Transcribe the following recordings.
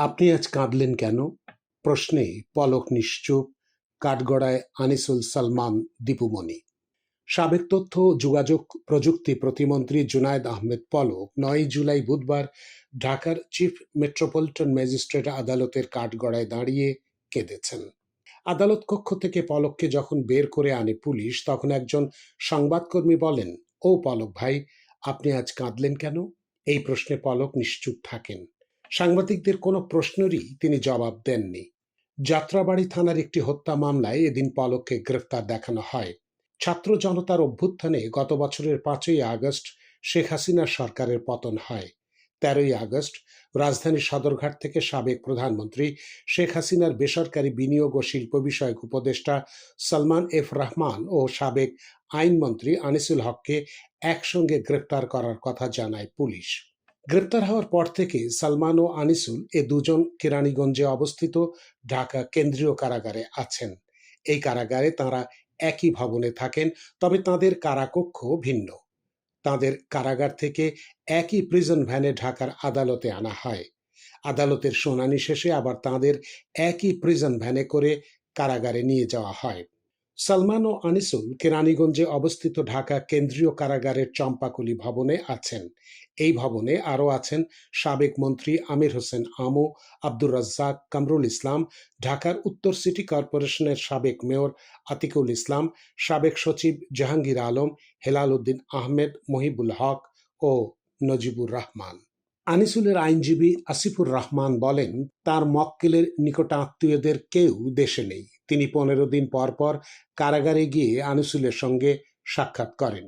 আপনি আজ কাঁদলেন কেন? প্রশ্নে পলক নিশ্চুপ, কাঠগড়ায় আনিসুল সালমান দীপুমণি। সাবেক তথ্য, যোগাযোগ প্রযুক্তি প্রতিমন্ত্রী জুনায়েদ আহমেদ পলক নয় জুলাই বুধবার ঢাকার চিফ মেট্রোপলিটন ম্যাজিস্ট্রেট আদালতের কাঠগড়ায় দাঁড়িয়ে কেঁদেছেন। আদালত কক্ষ থেকে পলককে যখন বের করে আনে পুলিশ, তখন একজন সংবাদকর্মী বলেন, ও পলক ভাই, আপনি আজ কাঁদলেন কেন? এই প্রশ্নে পলক নিশ্চুপ থাকেন। সাংবাদিকদের কোনো প্রশ্নেরই তিনি জবাব দেননি। যাত্রাবাড়ি থানার একটি হত্যা মামলায় এদিন পলককে গ্রেফতার দেখানো হয়। ছাত্র জনতার অভ্যুত্থানে গত বছরের পাঁচই আগস্ট শেখ হাসিনার সরকারের পতন হয়। তেরোই আগস্ট রাজধানীর সদরঘাট থেকে সাবেক প্রধানমন্ত্রী শেখ হাসিনার বেসরকারি বিনিয়োগ ও শিল্প বিষয়ক উপদেষ্টা সালমান এফ রহমান ও সাবেক আইনমন্ত্রী আনিসুল হককে একসঙ্গে গ্রেপ্তার করার কথা জানায় পুলিশ। গ্রেপ্তার হওয়ার পর থেকে সালমান ও আনিসুল এ দুজন কেরানীগঞ্জে অবস্থিত ঢাকা কেন্দ্রীয় কারাগারে আছেন। এই কারাগারে তাঁরা একই ভবনে থাকেন, তবে তাদের কারাকক্ষ ভিন্ন। তাদের কারাগার থেকে একই প্রিজন ভ্যানে ঢাকার আদালতে আনা হয়। আদালতের শুনানি শেষে আবার তাদের একই প্রিজন ভ্যানে করে কারাগারে নিয়ে যাওয়া হয়। সালমান ও আনিসুল কেরানীগঞ্জে অবস্থিত ঢাকা কেন্দ্রীয় কারাগারের চম্পাকুলি ভবনে আছেন। এই ভবনে আরও আছেন সাবেক মন্ত্রী আমির হোসেন আমু, আব্দুর রাজ্জাক, কামরুল ইসলাম, ঢাকার উত্তর সিটি কর্পোরেশনের সাবেক মেয়র আতিকুল ইসলাম, সাবেক সচিব জাহাঙ্গীর আলম হেলাল উদ্দিন আহমেদ, মহিবুল হক ও নজিবুর রহমান। আনিসুলের আইনজীবী আসিফুর রহমান বলেন, তার মক্কেলের নিকটাত্মীয়দের কেউ দেশে নেই। তিনি পনেরো দিন পর পর কারাগারে গিয়ে আনিসুলের সঙ্গে সাক্ষাৎ করেন।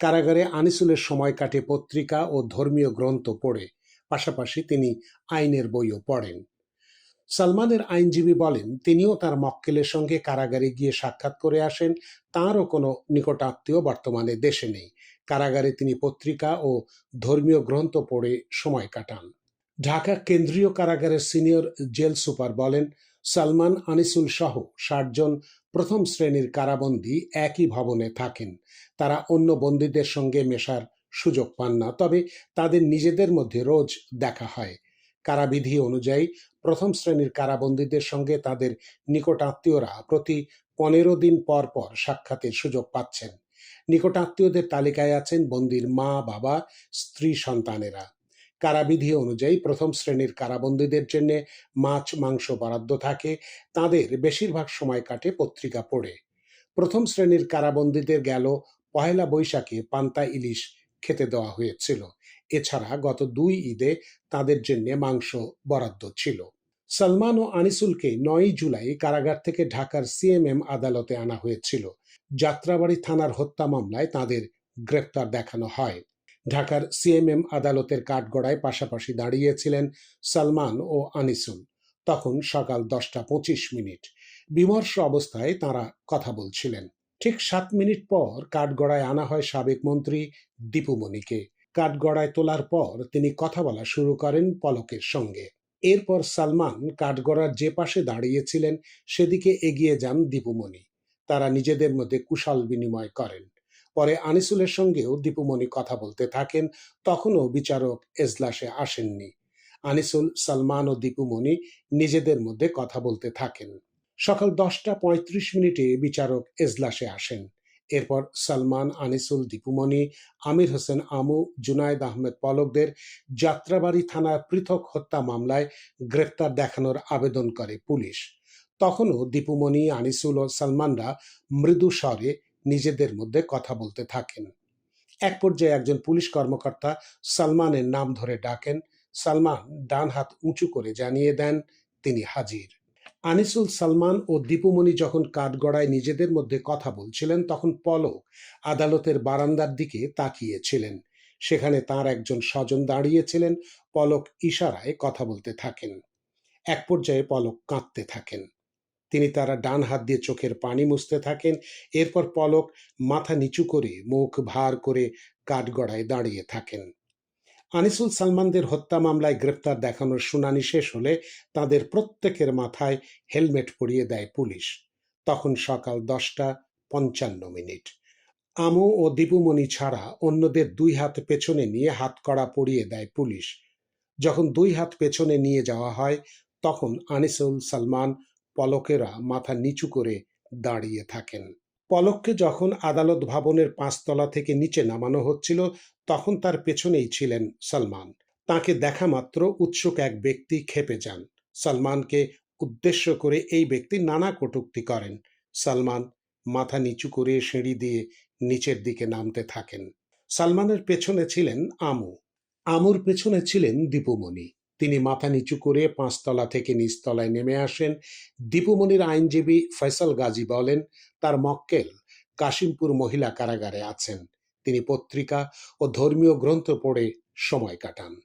কারাগারে আনিসুলের সময় কাটে পত্রিকা ও ধর্মীয় গ্রন্থ পড়ে, পাশাপাশি তিনি আইনের বইও পড়েন। সালমানের আইনজীবী বলেন, তিনিও তার মক্কেলের সঙ্গে কারাগারে গিয়ে সাক্ষাৎ করে আসেন, তাঁরও কোনো নিকটাত্মীয় বর্তমানে দেশে নেই। কারাগারে তিনি পত্রিকা ও ধর্মীয় গ্রন্থ পড়ে সময় কাটান। ঢাকা কেন্দ্রীয় কারাগারের সিনিয়র জেল সুপার বলেন সালমান আনিসুল সহ ষাটজন প্রথম শ্রেণির কারাবন্দী একই ভবনে থাকেন। তারা অন্য বন্দীদের সঙ্গে মেশার সুযোগ পান না, তবে তাদের নিজেদের মধ্যে রোজ দেখা হয়। কারাবিধি অনুযায়ী, প্রথম শ্রেণির কারাবন্দীদের সঙ্গে তাদের নিকটাত্মীয়রা প্রতি পনেরো দিন পর পর সাক্ষাতের সুযোগ পাচ্ছেন। নিকটাত্মীয়দের তালিকায় আছেন বন্দির মা, বাবা, স্ত্রী, সন্তানেরা। কারাবিধি অনুযায়ী প্রথম শ্রেণির কারাবন্দীদের জন্য মাছ, মাংস বরাদ্দ থাকে। তাদের বেশিরভাগ সময় কাটে পত্রিকা পড়ে। প্রথম শ্রেণির কারাবন্দীদের গেল পহেলা বৈশাখে পান্তা ইলিশ খেতে দেওয়া হয়েছিল। এছাড়া গত দুই ঈদে তাদের জন্য মাংস বরাদ্দ ছিল। সালমান ও আনিসুলকে নয় জুলাই কারাগার থেকে ঢাকার সিএমএম আদালতে আনা হয়েছিল। যাত্রাবাড়ি থানার হত্যা মামলায় তাদের গ্রেপ্তার দেখানো হয়। ঢাকার সিএমএম আদালতের কাঠগড়ায় পাশাপাশি দাঁড়িয়েছিলেন সালমান ও আনিসুল। তখন সকাল দশটা পঁচিশ মিনিট। বিমর্ষ অবস্থায় তারা কথা বলছিলেন। ঠিক সাত মিনিট পর কাঠগড়ায় আনা হয় সাবেক মন্ত্রী দীপুমণিকে কাঠগড়ায় তোলার পর তিনি কথা বলা শুরু করেন পলকের সঙ্গে। এরপর সালমান কাঠগড়ার যে পাশে দাঁড়িয়েছিলেন সেদিকে এগিয়ে যান দীপুমণি তারা নিজেদের মধ্যে কুশল বিনিময় করেন। পরে আনিসুলের সঙ্গেও দীপুমণি কথা বলতে থাকেন, তখনও বিচারক এজলাসে আসেননি। আনিসুল, সালমান ও দীপুমণি নিজেদের মধ্যে কথা বলতে থাকেন। সকাল দশটা পঁয়ত্রিশ মিনিটে বিচারক এজলাসে আসেন। এরপর সালমান, আনিসুল, দীপুমণি, আমির হোসেন আমু, জুনায়েদ আহমেদ পলকদের যাত্রাবাড়ি থানার পৃথক হত্যা মামলায় গ্রেফতার দেখানোর আবেদন করে পুলিশ। তখনও দীপুমণি, আনিসুল ও সালমানরা মৃদু স্বরে নিজেদের মধ্যে কথা বলতে থাকেন। এক পর্যায়ে একজন পুলিশ কর্মকর্তা সালমানের নাম ধরে ডাকেন। সালমান ডান হাত উঁচু করে জানিয়ে দেন, তিনি হাজির। আনিসুল সালমান ও দীপুমণি যখন কাঠগড়ায় নিজেদের মধ্যে কথা বলছিলেন, তখন পলক আদালতের বারান্দার দিকে তাকিয়েছিলেন। সেখানে তার একজন স্বজন দাঁড়িয়েছিলেন। পলক ইশারায় কথা বলতে থাকেন। এক পর্যায়ে পলক কাঁদতে থাকেন। তিনি তারা ডান হাত দিয়ে চোখের পানি মুছতে থাকেন। এরপর পলক মাথা নিচু করে মুখ ভার করে কাঠগড়ায় দাঁড়িয়ে থাকেন। আনিসুল সালমানদের হত্যা মামলায় গ্রেপ্তার দেখানোর শুনানি শেষ হলে তাদের প্রত্যেকের মাথায় হেলমেট পরিয়ে দেয় পুলিশ। তখন সকাল দশটা পঞ্চান্ন মিনিট। আমু ও দীপুমণি ছাড়া অন্যদের দুই হাত পেছনে নিয়ে হাতকড়া পরিয়ে দেয় পুলিশ। যখন দুই হাত পেছনে নিয়ে যাওয়া হয়, তখন আনিসুল সালমান পলকেরা মাথা নিচু করে দাঁড়িয়ে থাকেন। পলককে যখন আদালত ভবনের পাঁচতলা থেকে নিচে নামানো হচ্ছিল, তখন তার পেছনেই ছিলেন সালমান। তাকে দেখা মাত্র উৎসুক এক ব্যক্তি খেপে যান। সালমানকে উদ্দেশ্য করে এই ব্যক্তি নানা কটূক্তি করেন। সালমান মাথা নিচু করে সিঁড়ি দিয়ে নিচের দিকে নামতে থাকেন। সালমানের পেছনে ছিলেন আমু। আমুর পেছনে ছিলেন দীপুমণি। তিনি মাথা নিচু করে পাঁচতলা থেকে নিচতলায় নেমে আসেন। দীপুমণির আইনজীবী ফয়সাল গাজী বলেন, তার মক্কেল কাশিমপুর মহিলা কারাগারে আছেন। তিনি পত্রিকা ও ধর্মীয় গ্রন্থ পড়ে সময় কাটান।